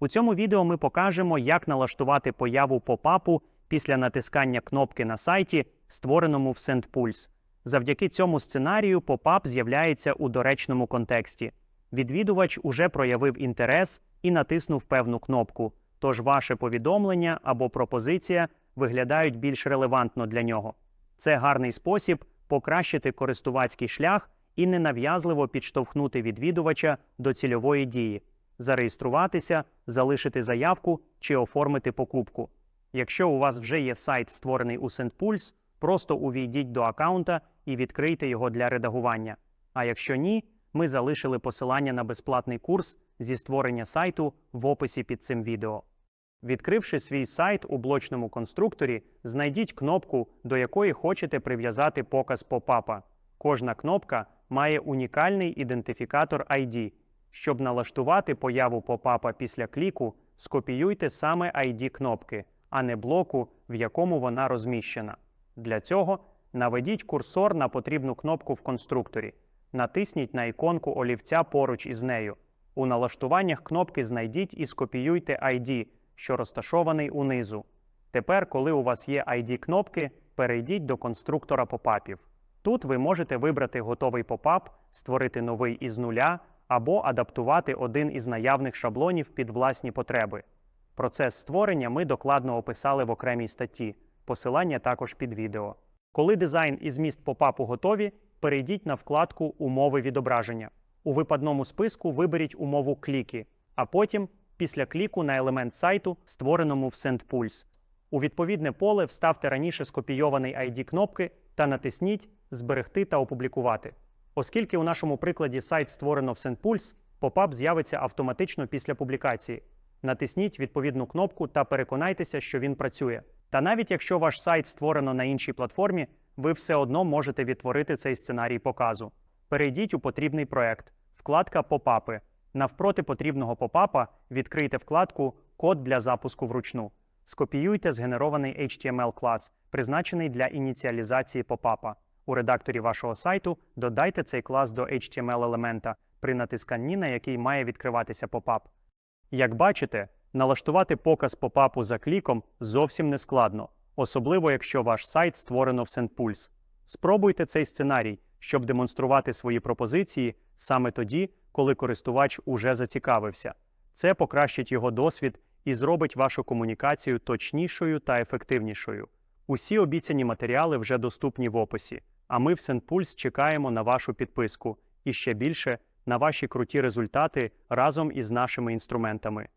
У цьому відео ми покажемо, як налаштувати появу попапу після натискання кнопки на сайті, створеному в SendPulse. Завдяки цьому сценарію попап з'являється у доречному контексті. Відвідувач уже проявив інтерес і натиснув певну кнопку, тож ваше повідомлення або пропозиція виглядають більш релевантно для нього. Це гарний спосіб покращити користувацький шлях і ненав'язливо підштовхнути відвідувача до цільової дії, зареєструватися, залишити заявку чи оформити покупку. Якщо у вас вже є сайт, створений у SendPulse, просто увійдіть до аккаунта і відкрийте його для редагування. А якщо ні, ми залишили посилання на безплатний курс зі створення сайту в описі під цим відео. Відкривши свій сайт у блочному конструкторі, знайдіть кнопку, до якої хочете прив'язати показ попапа. Кожна кнопка має унікальний ідентифікатор ID. Щоб налаштувати появу попапа після кліку, скопіюйте саме ID кнопки, а не блоку, в якому вона розміщена. Для цього наведіть курсор на потрібну кнопку в конструкторі. Натисніть на іконку олівця поруч із нею. У налаштуваннях кнопки знайдіть і скопіюйте ID, що розташований унизу. Тепер, коли у вас є ID кнопки, перейдіть до конструктора попапів. Тут ви можете вибрати готовий попап, створити новий із нуля або адаптувати один із наявних шаблонів під власні потреби. Процес створення ми докладно описали в окремій статті, посилання також під відео. Коли дизайн і зміст попапу готові, перейдіть на вкладку Умови відображення. У випадному списку виберіть умову кліки, а потім після кліку на елемент сайту, створеному в SendPulse. У відповідне поле вставте раніше скопійований ID кнопки та натисніть Зберегти та опублікувати. Оскільки у нашому прикладі сайт створено в SendPulse, попап з'явиться автоматично після публікації. Натисніть відповідну кнопку та переконайтеся, що він працює. Та навіть якщо ваш сайт створено на іншій платформі, ви все одно можете відтворити цей сценарій показу. Перейдіть у потрібний проект, вкладка Попапи. Навпроти потрібного попапа відкрийте вкладку Код для запуску вручну. Скопіюйте згенерований HTML клас, призначений для ініціалізації попапа. У редакторі вашого сайту додайте цей клас до HTML елемента, при натисканні на який має відкриватися попап. Як бачите, налаштувати показ попапу за кліком зовсім не складно, особливо якщо ваш сайт створено в SendPulse. Спробуйте цей сценарій, щоб демонструвати свої пропозиції саме тоді, коли користувач уже зацікавився. Це покращить його досвід і зробить вашу комунікацію точнішою та ефективнішою. Усі обіцяні матеріали вже доступні в описі, а ми в Сенпульс чекаємо на вашу підписку і ще більше на ваші круті результати разом із нашими інструментами.